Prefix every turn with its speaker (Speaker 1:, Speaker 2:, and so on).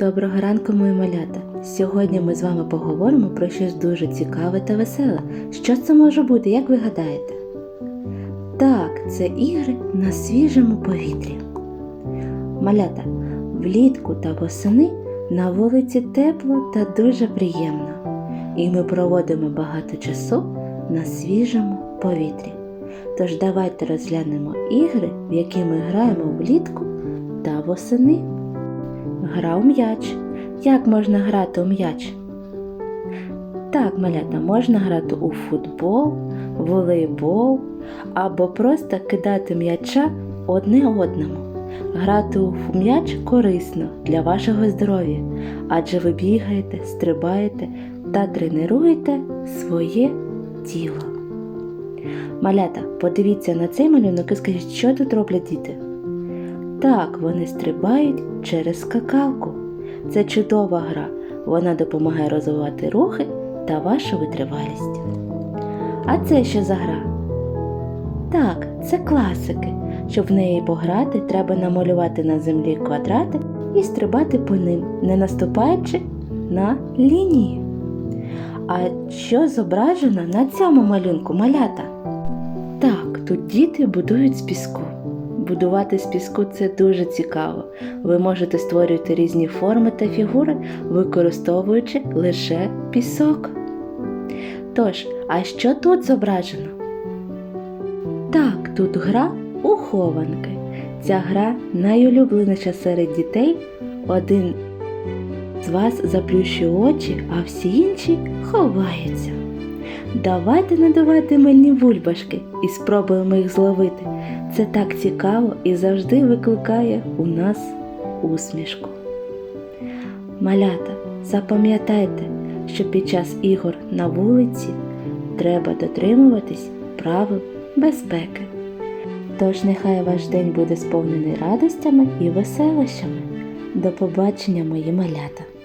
Speaker 1: Доброго ранку, мої малята! Сьогодні ми з вами поговоримо про щось дуже цікаве та веселе. Що це може бути, як ви гадаєте? Так, це ігри на свіжому повітрі. Малята, влітку та восени на вулиці тепло та дуже приємно. І ми проводимо багато часу на свіжому повітрі. Тож давайте розглянемо ігри, в які ми граємо влітку та восени. Гра у м'яч. Як можна грати у м'яч? Так, малята, можна грати у футбол, волейбол або просто кидати м'яча одне одному. Грати у м'яч корисно для вашого здоров'я, адже ви бігаєте, стрибаєте та тренуєте своє тіло. Малята, подивіться на цей малюнок і скажіть, що тут роблять діти. Так, вони стрибають через скакалку. Це чудова гра. Вона допомагає розвивати рухи та вашу витривалість. А це що за гра? Так, це класики. Щоб в неї пограти, треба намалювати на землі квадрати і стрибати по ним, не наступаючи на лінії. А що зображено на цьому малюнку малята? Так, тут діти будують з піску. Будувати з піску це дуже цікаво. Ви можете створювати різні форми та фігури, використовуючи лише пісок. Тож, а що тут зображено? Так, тут гра у хованки. Ця гра найулюбленіша серед дітей. Один з вас заплющує очі, а всі інші ховаються. Давайте надавати мильні бульбашки і спробуємо їх зловити. Це так цікаво і завжди викликає у нас усмішку. Малята, запам'ятайте, що під час ігор на вулиці треба дотримуватись правил безпеки. Тож нехай ваш день буде сповнений радостями і веселощами. До побачення, мої малята!